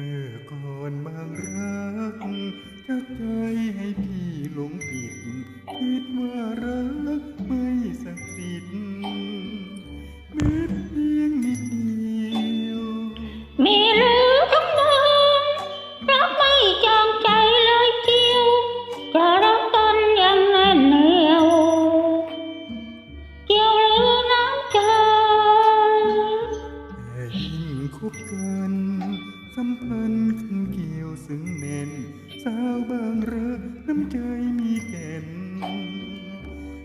เมื่อก่อนบางรักจ้าใจให้พี่หลงผิด คิดว่ารักไม่ศักดิ์สิทธิ์แม้เพียงนิดเดียว มีหรือคำนองรักไม่จองใจเลยเจียวจะรักตนยังแน่นเหนียวเกี่ยวหรือน้ำใจแต่ยิ่งคบกัน สัมพันธ์ขึ้นเกี่ยวซึ่งเน่น สาวบางเรอน้ำใจมีแก่น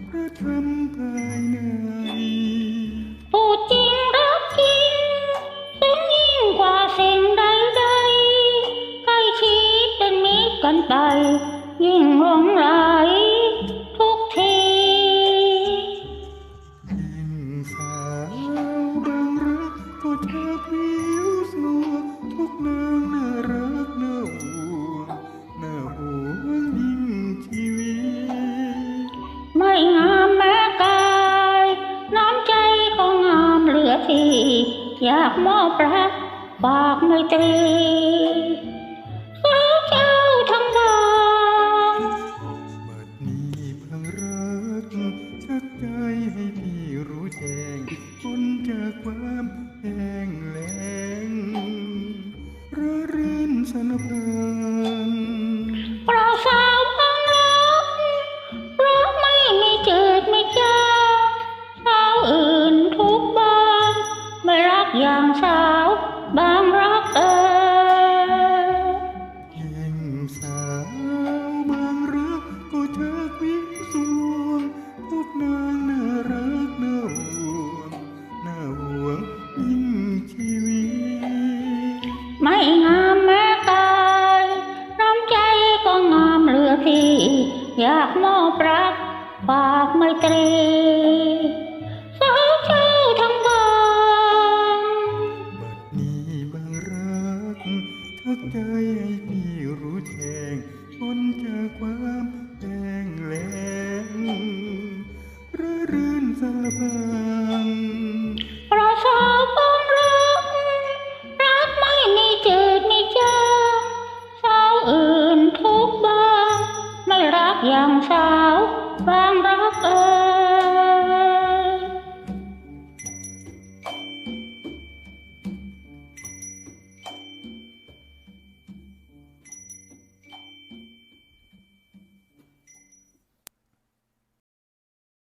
พระธรรมภายใน อยากมอบรักบากไมตรีสาเจ้าทั้งทางบัดนี้เพิ่งรักชักใจให้พี่รู้แจ้งพ้นจากความแห้งแล้งระรื่นสนพัง สาวบางรักเออยิ่งสาวบางรักก็เธอวิสวงพวกนางน่ารักน่าห่วงน่าห่วงยิ่งชีวิตไม่งามแม้กายน้ำใจก็งามเหลือที่อยากมอบรักฝากไมตรี พ้นจากความแห้งแล้งระรื่นสารพังเราสาวบางรักรักไม่มีจืดมีจางสาวอื่นทุกบ้างไม่รักอย่างสาว